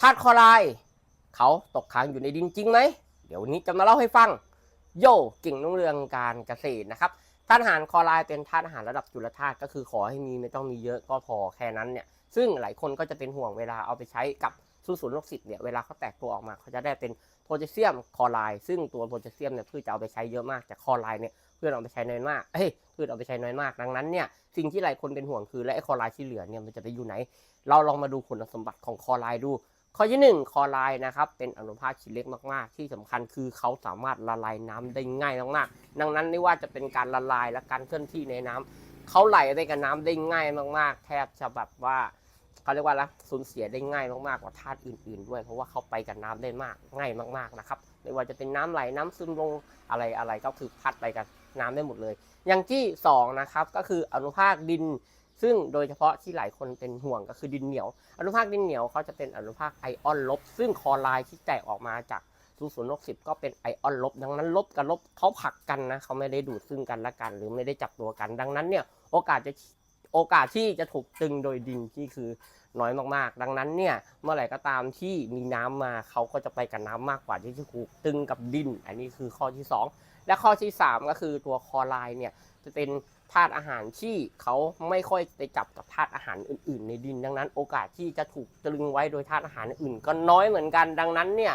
ธาตุคลอไรเขาตกค้างอยู่ในดินจริงไหม เดี๋ยววันนี้จะมาเล่าให้ฟัง โยเก่งนุ่งเรืองการเกษตรนะครับธาตุอาหารคลอไรเป็นธาตุอาหารระดับจุลธาตุก็คือขอให้มีไม่ต้องมีเยอะก็พอแค่นั้นเนี่ยซึ่งหลายคนก็จะเป็นห่วงเวลาเอาไปใช้กับสู้สูนโรคสิทธิ์เนี่ยเวลาเขาแตกตัวออกมาเขาจะได้เป็นโพแทสเซียมคลอไรซึ่งตัวโพแทสเซียมเนี่ยพืชจะเอาไปใช้เยอะมากแต่คลอไรเนี่ยเพื่อนเอาไปใช้น้อยมากเอ้ยพืชเอาไปใช้น้อยมาก ดังนั้นเนี่ยสิ่งที่หลายคนเป็นห่วงคือและไอ้คลอไรที่เหลือเนี่ยมันจะไปอยู่ไหน เราลองมาดูคุณสมบัติของคลอไรดู ข้อที่หนึ่งคอไรด์นะครับ เป็นอนุภาคชิ้นเล็กมากๆ ที่สำคัญคือเขาสามารถละลายน้ำได้ง่ายมากๆดังนั้นไม่ว่าจะเป็นการละลายและการเคลื่อนที่ในน้ำเขาไหลไปกับน้ำได้ง่ายมากๆ แทบจะแบบว่าเขาเรียกว่าอะสูญเสียได้ง่ายมากๆกว่าธาตุอื่น ๆ ด้วย เพราะว่าเขาไปกับน้ำได้มากง่ายมาก ๆนะครับ ไม่ว่าจะเป็นน้ำไหลน้ำซึมลงอะไรอะไรก็คือพัดไปกับน้ำได้หมดเลย อย่างที่สองนะครับก็คืออนุภาคดิน ซึ่งโดยเฉพาะที่หลายคนเป็นห่วงก็คือดินเหนียว อนุภาคดินเหนียวเขาจะเป็นอนุภาคไอออนลบ ซึ่งคลอไลน์ที่แตกออกมาจากศูนย์ศูนย์ลบสิบก็เป็นไอออนลบ ดังนั้นลบกับลบเขาผลักกันนะเขาไม่ได้ดูดซึ่งกันและกัน หรือไม่ได้จับตัวกัน ดังนั้นเนี่ยโอกาสจะ โอกาสที่จะถูกตึงโดยดินที่คือน้อยมากๆ ดังนั้นเนี่ยเมื่อไหร่ก็ตามที่มีน้ำมาเขาก็จะไปกับน้ำมากกว่าที่จะถูกตึงกับดิน อันนี้คือข้อที่สองและข้อที่สามก็คือตัวคอไรด์เนี่ยจะเป็นธาตุอาหารที่เขาไม่ค่อยไปจับกับธาตุอาหารอื่น ๆ ในดิน ดังนั้น โอกาสที่จะถูกตรึงไว้โดยธาตุอาหารอื่นก็น้อยเหมือนกัน ดังนั้นเนี่ย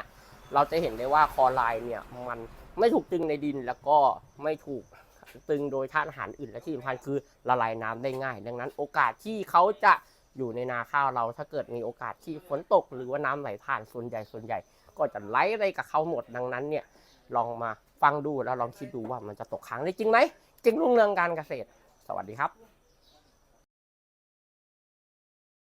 เราจะเห็นได้ว่าคอไรด์เนี่ยมันไม่ถูกตึงในดินแล้วก็ไม่ถูก ตึงโดยธาตุอาหารอื่นและที่สำคัญคือละลายน้ำได้ง่าย ดังนั้นโอกาสที่เขาจะอยู่ในนาข้าวเราถ้าเกิดมีโอกาสที่ฝนตก หรือว่าน้ำไหลผ่านส่วนใหญ่ส่วนใหญ่ ก็จะไหลไปกับเขาหมดดังนั้นเนี่ยลองมาฟังดูแล้วลองคิดดูว่ามันจะตกค้างได้จริงไหมจริงรุ่งเรืองการเกษตร สวัสดีครับ